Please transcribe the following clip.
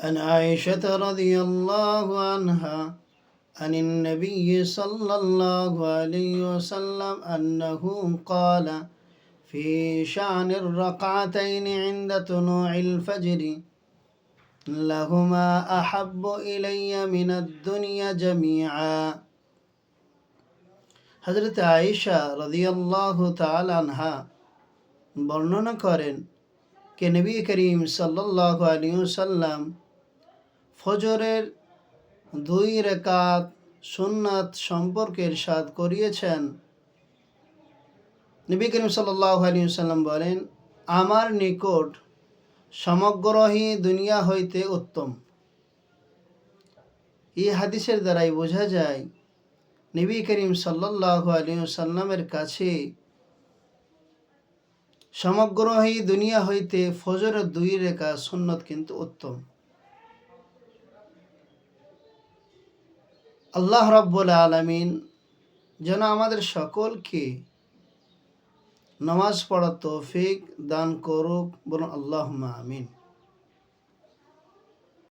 عن عائشة رضي الله عنها عن النبي صلى الله عليه وسلم أنه قال في شأن الركعتين عند طلوع الفجر لهما أحب إلي من الدنيا جميعا হজরত আয়েশা রদিয়াল্লাহ তাল আনহা বর্ণনা করেন কে নবী করিম সাল্লাহ আলিয়াল্লাম ফজরের দুই রেকাত সুন্নাত সম্পর্কে ইরশাদ করিয়েছেন। নবী করিম আলিয়াল্লাম বলেন, আমার নিকট সমগ্রহী দুনিয়া হইতে উত্তম। এই হাদিসের দ্বারাই বোঝা যায়, নবী করিম সাল্লাহ আলিয়াল্লামের কাছে সমগ্র এই দুনিয়া হইতে ফজরের দুই রেখা সুন্নত কিন্তু উত্তম। আল্লাহ রব্বুল আলমিন যেন আমাদের সকলকে নামাজ পড়া তৌফিক দান করুক বলুন আল্লাহ আমিন।